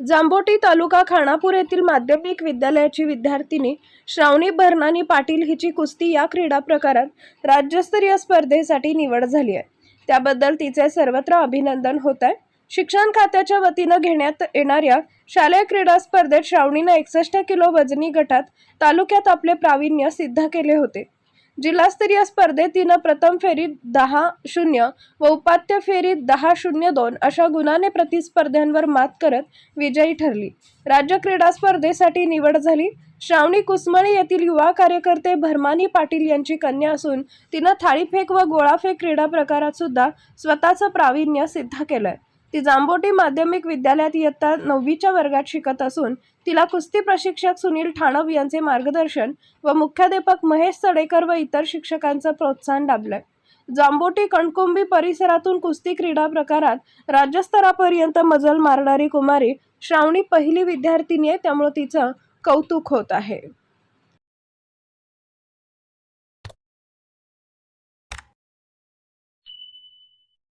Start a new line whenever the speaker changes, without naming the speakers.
जांबोटी तालुका खानापूर येथील माध्यमिक विद्यालयाची विद्यार्थिनी श्रावणी भरनानी पाटील हिची कुस्ती या क्रीडा प्रकारात राज्यस्तरीय स्पर्धेसाठी निवड झाली आहे. त्याबद्दल तिचे सर्वत्र अभिनंदन होत आहे. शिक्षण खात्याच्या वतीनं घेण्यात येणाऱ्या शालेय क्रीडा स्पर्धेत श्रावणीनं एकसष्ट किलो वजनी गटात तालुक्यात आपले प्रावीण्य सिद्ध केले होते. जिल्हास्तरीय स्पर्धेत तिनं प्रथम फेरीत दहा शून्य व उपात्य फेरीत दहा शून्य दोन अशा गुणाने प्रतिस्पर्ध्यांवर मात करत विजयी ठरली. राज्य क्रीडा स्पर्धेसाठी निवड झाली. श्रावणी कुसमळी येथील युवा कार्यकर्ते भरमानी पाटील यांची कन्या असून तिनं थाळीफेक व गोळाफेक क्रीडा प्रकारात सुद्धा स्वतःचं प्रावीण्य सिद्ध केलंय. ती जांबोटी माध्यमिक विद्यालयात इयत्ता नववीच्या वर्गात शिकत असून तिला कुस्ती प्रशिक्षक सुनील ठाणव यांचे मार्गदर्शन व मुख्याध्यापक महेश सडेकर व इतर शिक्षकांचं प्रोत्साहन लाभलंय. जांबोटी कणकुंबी परिसरातून कुस्ती क्रीडा प्रकारात राज्यस्तरापर्यंत मजल मारणारी कुमारी श्रावणी पहिली विद्यार्थिनी आहे त्यामुळे तिचं कौतुक होत आहे.